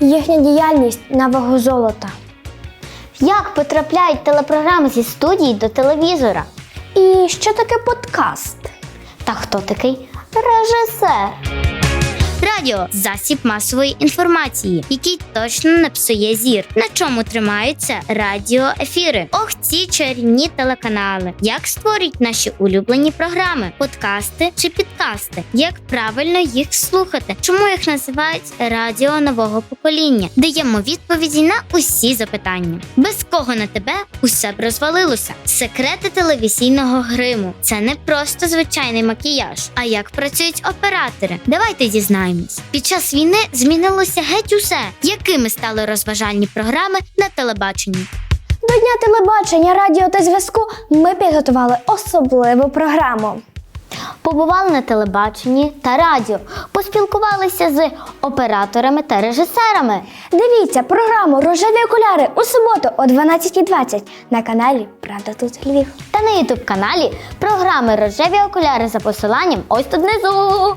їхня діяльність на вагу золота. Як потрапляють телепрограми зі студії до телевізора? І що таке подкаст? Та хто такий режисер? Радіо засіб масової інформації, який точно не псує зір. На чому тримаються радіоефіри? Ох, ці чарівні телеканали. Як створюють наші улюблені програми, подкасти чи підкасти? Як правильно їх слухати? Чому їх називають радіо нового покоління? Даємо відповіді на усі запитання. Без кого на тебе усе б розвалилося. Секрети телевізійного гриму це не просто звичайний макіяж, а як працюють оператори. Давайте дізнаємось. Під час війни змінилося геть усе, якими стали розважальні програми на телебаченні. До Дня телебачення, радіо та зв'язку ми підготували особливу програму. Побували на телебаченні та радіо, поспілкувалися з операторами та режисерами. Дивіться програму Рожеві окуляри у суботу о 12.20 на каналі Правда тут Львів. Та на ютуб каналі програми Рожеві окуляри за посиланням ось тут внизу.